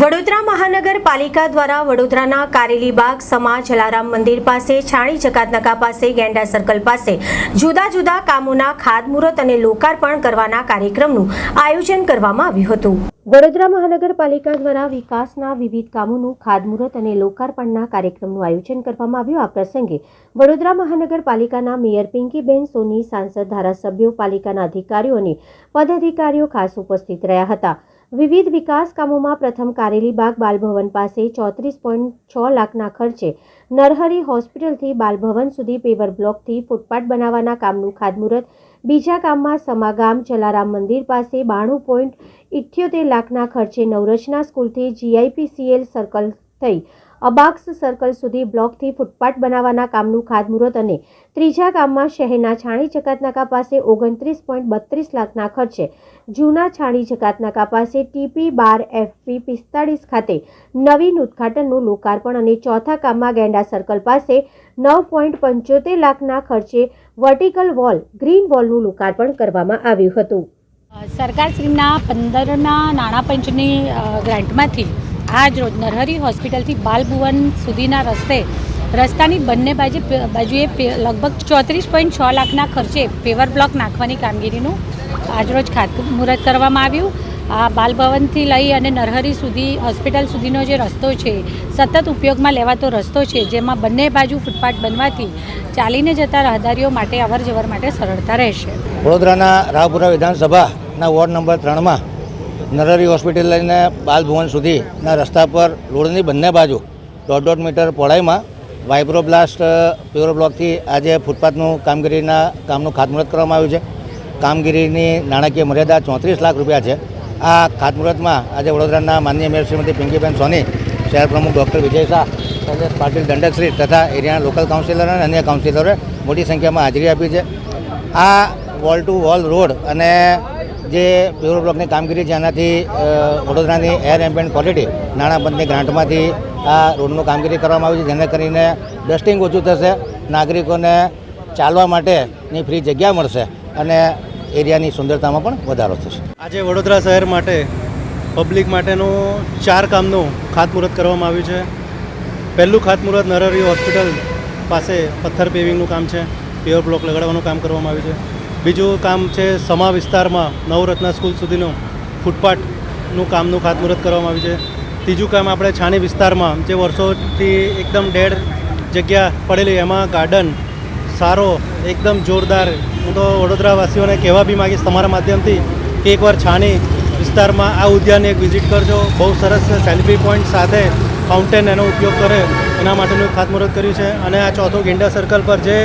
વડોદરા મહાનગરપાલિકા દ્વારા વડોદરાના કારેલીબાગ સમા જલારામ મંદિર પાસે, છાણી જકાતનકા પાસે, ગેંડા સર્કલ પાસે જુદા જુદા કામોના ખાતમુહૂર્ત અને લોકાર્પણ કરવાના કાર્યક્રમનું આયોજન કરવામાં આવ્યું હતું. વડોદરા મહાનગરપાલિકા દ્વારા વિકાસના વિવિધ કામોનું ખાતમુહૂર્ત અને લોકાર્પણના કાર્યક્રમનું આયોજન કરવામાં આવ્યું. આ પ્રસંગે વડોદરા મહાનગરપાલિકાના મેયર પિંકીબેન સોની, સાંસદ ધારાસભ્યો, પાલિકાના અધિકારીઓ અને પદાધિકારીઓ ખાસ ઉપસ્થિત રહ્યા હતા. વિવિધ વિકાસ કામોમાં પ્રથમ કારેલીબાગ બાલભવન પાસે ચોત્રીસ પોઈન્ટ છ લાખના ખર્ચે નરહરી હોસ્પિટલથી બાલભવન સુધી પેવર બ્લોકથી ફૂટપાથ બનાવવાના કામનું ખાતમુહૂર્ત. બીજા કામમાં સમાગામ જલારામ મંદિર પાસે બાણું પોઈન્ટ ઇઠ્યોતેર લાખના ખર્ચે નવરચના સ્કૂલથી જીઆઈપીસીએલ સર્કલ થઈ અબાક્સ સર્કલ સુધી બ્લોકથી ફૂટપાથ બનાવવાના કામનું ખાતમુહૂર્ત અને ત્રીજા કામમાં શહેરના છાણી જકાતનાકા પાસે ઓગણત્રીસ પોઈન્ટ બત્રીસ લાખના ખર્ચે જૂના છાણી જકાતનાકા પાસે ટીપી બાર એફપી પિસ્તાળીસ ખાતે નવીન ઉદ્ઘાટનનું લોકાર્પણ અને ચોથા કામમાં ગેંડા સર્કલ પાસે નવ પોઈન્ટ પંચોતેર લાખના ખર્ચે વર્ટિકલ વોલ ગ્રીન વોલનું લોકાર્પણ કરવામાં આવ્યું હતું. સરકારશ્રીના પંદરના નાણાં પંચની ગ્રાન્ટમાંથી આજ રોજ નરહરી હોસ્પિટલથી બાલભુવન સુધીના રસ્તે, રસ્તાની બંને બાજુ બાજુએ લગભગ ચોત્રીસ પોઈન્ટ છ લાખના ખર્ચે પેવર બ્લોક નાખવાની કામગીરીનું આજરોજ ખાતમુહૂર્ત કરવામાં આવ્યું. આ બાલભવનથી લઈ અને નરહરી સુધી, હોસ્પિટલ સુધીનો જે રસ્તો છે, સતત ઉપયોગમાં લેવાતો રસ્તો છે, જેમાં બંને બાજુ ફૂટપાથ બનવાથી ચાલીને જતા રાહદારીઓ માટે અવરજવર માટે સરળતા રહેશે. વડોદરાના રાવપુરા વિધાનસભાના વોર્ડ નંબર ત્રણમાં નરહરી હોસ્પિટલ લઈને બાલભુવન સુધીના રસ્તા પર રોડની બંને બાજુ દોઢ દોઢ મીટર પહોળાઈમાં વાઇબ્રોબ્લાસ્ટ પ્યોર બ્લોકથી આજે ફૂટપાથનું કામગીરીના કામનું ખાતમુહૂર્ત કરવામાં આવ્યું છે. કામગીરીની નાણાકીય મર્યાદા ચોત્રીસ લાખ રૂપિયા છે. આ ખાતમુહૂર્તમાં આજે વડોદરાના માનનીય મેયર શ્રીમતી પિંકીબેન સોની, શહેર પ્રમુખ ડૉક્ટર વિજય શાહ શૈલેષ પાટીલ દંડકશ્રી તથા એરિયાના લોકલ કાઉન્સિલર અને અન્ય કાઉન્સિલરોએ મોટી સંખ્યામાં હાજરી આપી છે. આ વોલ ટુ વોલ રોડ અને જે પ્યોર બ્લોકની કામગીરી છે, એનાથી વડોદરાની એર એમ્બિયન્ટ ક્વોલિટી નાણાંપંચની ગ્રાન્ટમાંથી આ રોડનું કામગીરી કરવામાં આવી છે, જેને કરીને ડસ્ટિંગ ઓછું થશે, નાગરિકોને ચાલવા માટેની ફ્રી જગ્યા મળશે અને એરિયાની સુંદરતામાં પણ વધારો થશે. આજે વડોદરા શહેર માટે પબ્લિક માટેનું ચાર કામનું ખાતમુહૂર્ત કરવામાં આવ્યું છે. પહેલું ખાતમુહૂર્ત નરહરી હોસ્પિટલ પાસે પથ્થર પેવિંગનું કામ છે પ્યોર બ્લોક લગાડવાનું કામ કરવામાં આવ્યું છે. બીજું કામ છે સમા વિસ્તારમાં નવરત્ના સ્કૂલ સુધીનું ફૂટપાથનું કામનું ખાતમુહૂર્ત કરવામાં આવ્યું છે. ત્રીજું કામ આપણે છાણી વિસ્તારમાં જે વર્ષોથી એકદમ ડેડ જગ્યા પડેલી, એમાં ગાર્ડન સારો, એકદમ જોરદાર. હું તો વડોદરાવાસીઓને કહેવા બી માગીશ તમારા માધ્યમથી કે એકવાર છાણી વિસ્તારમાં આ ઉદ્યાન એક વિઝિટ કરજો. બહુ સરસ સેલ્ફી પોઈન્ટ સાથે ફાઉન્ટેન એનો ઉપયોગ કરે, એના માટેનું ખાતમુહૂર્ત કર્યું છે. અને આ ચોથું ગેંડા સર્કલ પર જે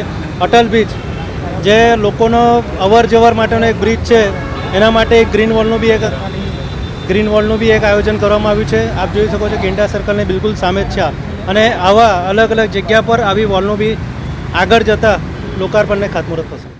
અટલ બીચ જે લોકોનો અવર જવર માટેનો એક બ્રિજ છે, એના માટે એક ગ્રીન વોલનું બી એક ગ્રીન વોલનું બી એક આયોજન કરવામાં આવ્યું છે. આપ જોઈ શકો છો ગેંડા સર્કલની બિલકુલ સામે જ છે અને આવા અલગ અલગ જગ્યા પર આવી વોલનું બી આગળ જતાં લોકાર્પણને ખાતમુહૂર્ત થશે.